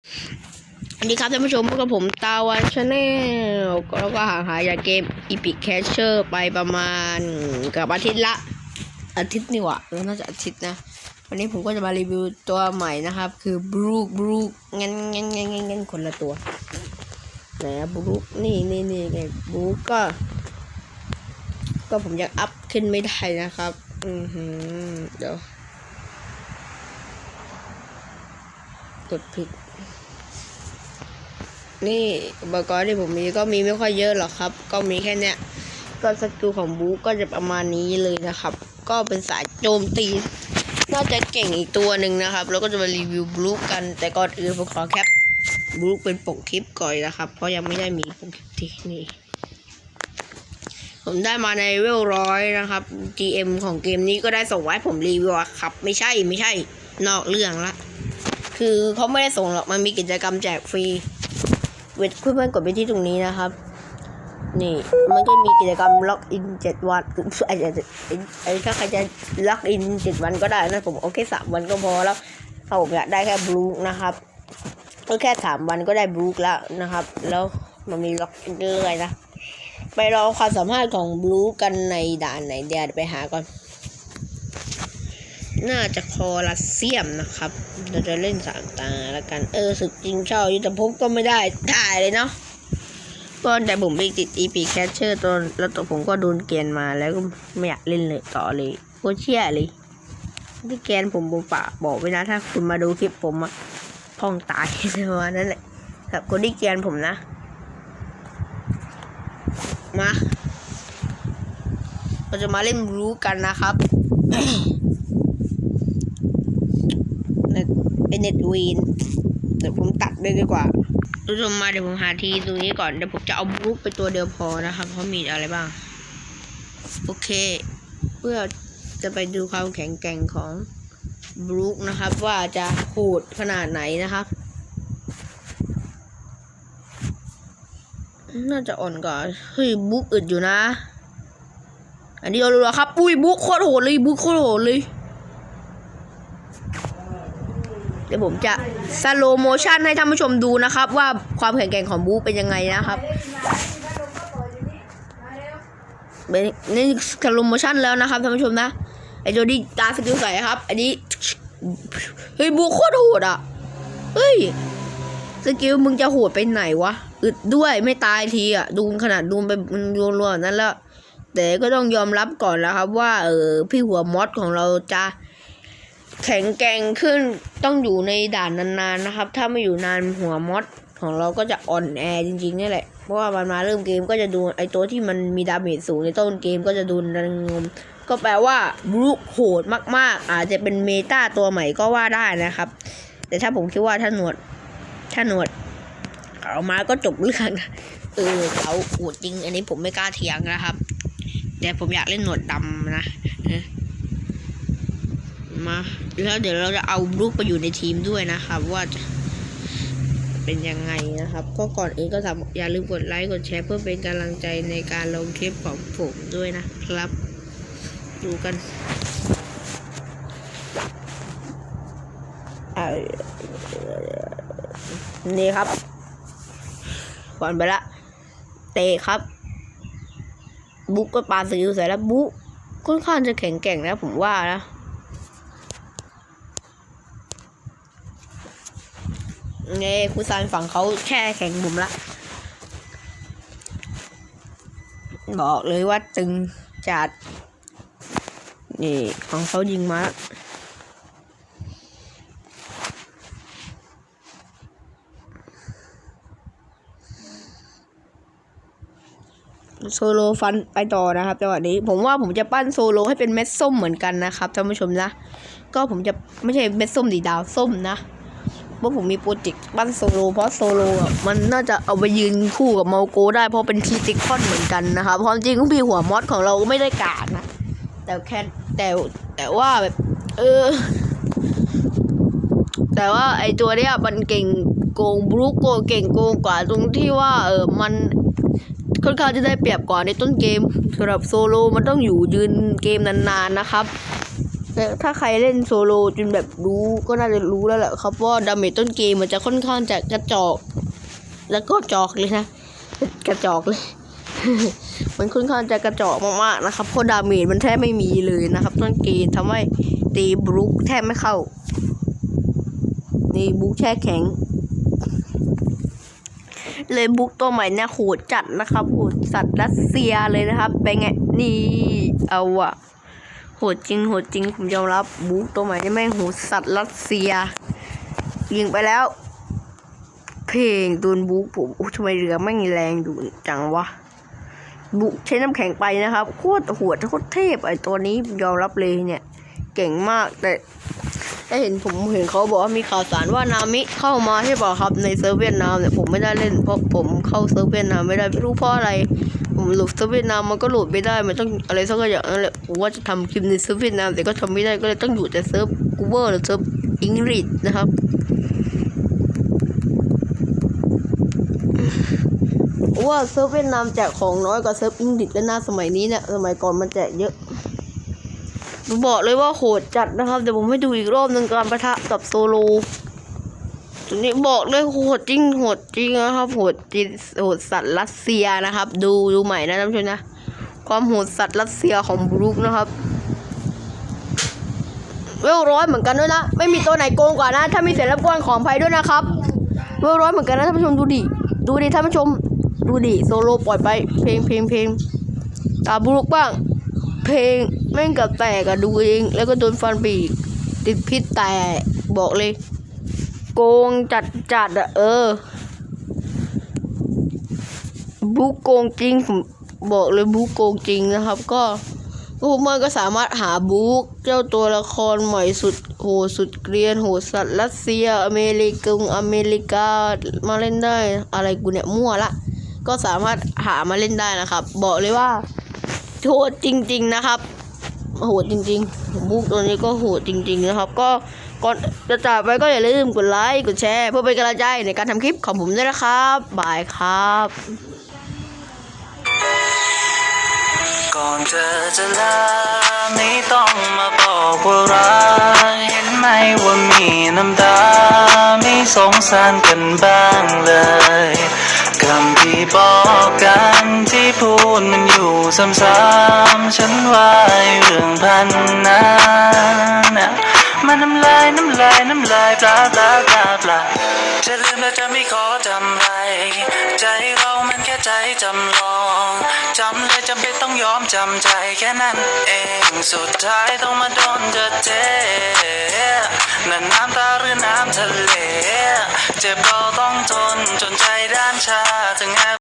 สวัสดีครับท่านผู้ชมพบกับผมตาวันชาแนลแล้วก็ห่างหายจากเกม Epic Catcher ไปประมาณกับอาทิตย์ละ อาทิตย์นี่หว่าเออน่าจะอาทิตย์นะ วันนี้ผมก็จะมารีวิวตัวใหม่นะครับ คือบรูคบรูคงั้นงั้นงั้นงั้นงั้นคนละตัวไหนอะบรูคนี่นี่นี่ไงบรูคก็ ก็ผมยังอัพขึ้นไม่ได้นะครับ อือหือเดี๋ยวกดผิด นี่อุปกรณ์ที่ผมมีก็มีไม่ค่อยเยอะหรอกครับ ก็มีแค่เนี้ยก็สกิลของบูก็จะประมาณนี้เลยนะครับ ก็เป็นสายโจมตี น่าจะเก่งอีกตัวหนึ่งนะครับ แล้วก็จะมารีวิวบลูกัน แต่ก่อนอื่นผมขอแคปบลูเป็นปกคลิปก่อนนะครับ เพราะยังไม่ได้มีปกคลิปที่นี่ ผมได้มาในเวลร้อยนะครับ GM ของเกมนี้ก็ได้ส่งไว้ผมรีวิวครับ ไม่ใช่ไม่ใช่ นอกเรื่องละ คือเขาไม่ได้ส่งหรอกมันมีกิจกรรมแจกฟรีเวทเพื่อนๆกดไปที่ตรงนี้นะครับ นี่มันก็มีกิจกรรมล็อกอินเจ็ดวันไอ้ไอ้ไอ้ถ้าใครจะล็อกอินเจ็ดวันก็ได้นะผมโอเคสามวันก็พอแล้วถ้าผมอยากได้แค่บลูนะครับก็แค่สามวันก็ได้บลูแล้วนะครับ แล้วมันมีล็อกอินเรื่อยนะ ไปรอความสามารถของบลูกันในด่านไหนเดี๋ยวไปหาก่อน น่าจะคอรัสเซียมนะครับ เราจะเล่นสามตาแล้วกัน เออศึกจริงเช่ายุทธภพก็ไม่ได้ถ่ายเลยเนาะก็แต่ผมไปติด EP Catcher ตอนแล้วตัวผมก็โดนเกณฑ์มาแล้วก็ไม่อยากเล่นเลยต่อเลยโคเชี่ยเลย ที่แกนผมบุปะบอกไว้นะถ้าคุณมาดูคลิปผมอะพ้องตายประมานั้นแหละครับคนที่แกนผมนะ มา เราจะมาเล่นรู้กันนะครับ เน็ต เนเน็ตวีนเดี๋ยวผมตัดเลยดีกว่าทุกชมมาเดี๋ยวผมหาทีตรงนี้ก่อน เดี๋ยวผมจะเอาบลูไปตัวเดียวพอนะครับเพราะมีอะไรบ้าง โอเค เพื่อจะไปดูความแข็งแกร่งของบลูนะครับ ว่าจะโหดขนาดไหนนะครับ น่าจะอ่อนกว่าเฮ้ยบลูคอึดอยู่นะ อันนี้เอาเลยครับ อุ้ยบลูคโคตรโหดเลยบลูคโคตรโหดเลย เดี๋ยวผมจะสโลโมชันให้ท่านผู้ชมดูนะครับ ว่าความแข็งแกร่งของบูเป็นยังไงนะครับเป็นนี่สโลโมชันแล้วนะครับท่านผู้ชมนะไอโจดี้ตาสกิลใส่ครับ อันนี้เฮ้ยบูโคตรโหดอะเฮ้ยสกิลมึงจะโหดไปไหนวะอึดด้วยไม่ตายทีอะดูขนาดดูไปมันรัวๆนั้นแล้ว แต่ก็ต้องยอมรับก่อนแล้วครับ ว่าเออพี่หัวมอสของเราจะ แข็งแกร่งขึ้นต้องอยู่ในด่านนานๆนะครับ ถ้าไม่อยู่นานหัวมอสของเราก็จะอ่อนแอจริงๆนี่แหละ เพราะว่ามันมาเริ่มเกมก็จะดูไอตัวที่มันมีดาเมจสูงในต้นเกมก็จะดูนังงม ก็แปลว่าบลูคโหดมากๆ อาจจะเป็นเมตาตัวใหม่ก็ว่าได้นะครับ แต่ถ้าผมคิดว่าถ้าหนวด ถ้าหนวดเอามาก็จบเรื่องเออเขาโหดจริง อันนี้ผมไม่กล้าเถียงนะครับ แต่ผมอยากเล่นหนวดดำนะ มาแล้วเดี๋ยวเราจะเอาลูกไปอยู่ในทีมด้วยนะครับ ว่าจะเป็นยังไงนะครับ ก็ก่อนอื่นก็สาอย่าลืมกดไลค์กดแชร์เพื่อเป็นกำลังใจในการลงคลิปของผมด้วยนะครับ ดูกันนี่ครับ ก่อนไปละ เตะครับ บุ๊กก็ปาสกิลใส่แล้วบุ๊กค่อนข้างจะแข็งแกร่งนะผมว่านะ เน่คูซานฝั่งเขาแช่แข็งมุมละ บอกเลยว่าตึงจัด นี่ของเขายิงมาโซโลฟันไปต่อนะครับจังหวะนี้ผมว่าผมจะปั้นโซโลให้เป็นเม็ดส้มเหมือนกันนะครับท่านผู้ชมนะ ก็ผมจะไม่ใช่เม็ดส้มดีดาวส้มนะ เพราะผมมีโปรเจกต์ปั้นโซโลเพราะโซโลอะมันน่าจะเอาไปยืนคู่กับเมาโกได้เพราะเป็นคีติคอนเหมือนกันนะครับความจริงก็พี่หัวมอสของเราก็ไม่ได้กาดนะ แต่แค่แต่แต่ว่าแบบ เออ แต่ว่าไอตัวเนี้ยมันเก่งโกงบรูโกเก่งโกงกว่าตรงที่ว่า เออมันค่อนข้างจะได้เปรียบกว่าในต้นเกมสำหรับโซโลมันต้องอยู่ยืนเกมนานๆนะครับ แต่ถ้าใครเล่นโซโลจนแบบรู้ก็น่าจะรู้แล้วแหละครับว่าดาเมจต้นเกมมันจะค่อนข้างจะกระจอก แล้วก็จอกเลยนะ กระจอกเลย มันค่อนข้างจะกระจอกมากๆนะครับเพราะดาเมจมันแทบไม่มีเลยนะครับ ต้นเกมทำให้ตีบรุกแทบไม่เข้านี่บุ๊กแช่แข็ง เลยบุ๊กตัวใหม่เนี่ยโหดจัดนะครับโหดสัตว์รัสเซียเลยนะครับ เป็นไงนี่เอาอะ โหดจริงโหดจริงผมยอมรับบุกตัวใหม่นี่แม่งโหดสัตว์รัสเซีย ยิงไปแล้ว เพลงตูนบุกผมอุ๊ยทำไมเรือแม่งแรงดูจังวะบุกใช้น้ำแข็งไปนะครับโคตรหัวโคตรเทพไอตัวนี้ยอมรับเลยเนี่ย เก่งมากแต่ ได้เห็นผมเห็นเขาบอกว่ามีข่าวสารว่านามิเข้ามาใช่เปล่าครับในเซิร์ฟเวียดนามเนี่ยผมไม่ได้เล่นเพราะผมเข้าเซิร์ฟเวียดนามไม่ได้ไม่รู้เพราะอะไร ผมหลุดเซิร์ฟเวียดนามมันก็หลุดไม่ได้มันต้องอะไรสักอย่างนั่นแหละผมว่าจะทำคลิปในเซิร์ฟเวียดนามแต่ก็ทำไม่ได้ก็เลยต้องอยู่แต่เซิร์ฟกูเวอร์หรือเซิร์ฟอังกฤษนะครับว่าเซิร์ฟเวียดนามแจกของน้อยกว่าเซิร์ฟอังกฤษแล้วนะสมัยนี้เนี่ยสมัยก่อนมันแจกเยอะ ผมบอกเลยว่าโหดจัดนะครับ เดี๋ยวผมให้ดูอีกรอบหนึ่งการประทะกับโซโลตัวนี้บอกเลยโหดจริงโหดจริงนะครับโหดจริงโหดสัตว์รัสเซียนะครับ ดูดูใหม่นะท่านผู้ชมนะ ความโหดสัตว์รัสเซียของบรูคนะครับเวลร้อยเหมือนกันด้วยนะ ไม่มีตัวไหนโกงกว่านะ ถ้ามีเสียงรบกวนของภัยด้วยนะครับ เวลร้อยเหมือนกันนะท่านผู้ชมดูดิ ดูดิท่านผู้ชม ดูดิโซโลปล่อยไป เพลงเพลงเพลงตาบรูคบ้าง เพลงแม่งกับแตกอะดูเอง แล้วก็โดนฟันปีก ติดพิษแต่บอกเลย โกงจัดจัดอะเออบุกโกงจริงผมบอกเลยบุกโกงจริงนะครับ ก็พวกมันก็สามารถหาบุกเจ้าตัวละครใหม่สุดโหสุดเกรียนโหสัตว์รัสเซีย อเมริกงอเมริกามาเล่นได้อะไรกูเนี่ยมั่วละ ก็สามารถหามาเล่นได้นะครับ บอกเลยว่า โหดจริง ๆนะครับโหดจริงๆบุกตัวนี้ก็โหดจริง ๆ นะครับ ก็ก่อนจะจากไปก็อย่าลืมกดไลค์กดแชร์ เพื่อเป็นกำลังใจในการทำคลิปของผมด้วยนะครับบายครับก่อนเธอจะลาไม่ต้องมาบอกว่ารักเห็นไหมว่ามีน้ำตา ไม่สงสารกันบ้างเลย คำที่บอกกันที่พูดมันอยู่ซ้ำๆฉันว่าเรื่องพันนั้นน่ะมันน้ำลายน้ำลายน้ำลายปลาปลาปลาปลาจะลืมแล้วจะไม่ขอจำไรใจเรา ค่ใจจำลองจำเลยจำเป็นต้องยอมจำใจแค่นั้นเองสุดท้ายต้องมาโดนเธอเทนั่นน้ำตาหรือน้ำทะเล เจ็บเราต้องทนจนใจด้านชาถึงแอบ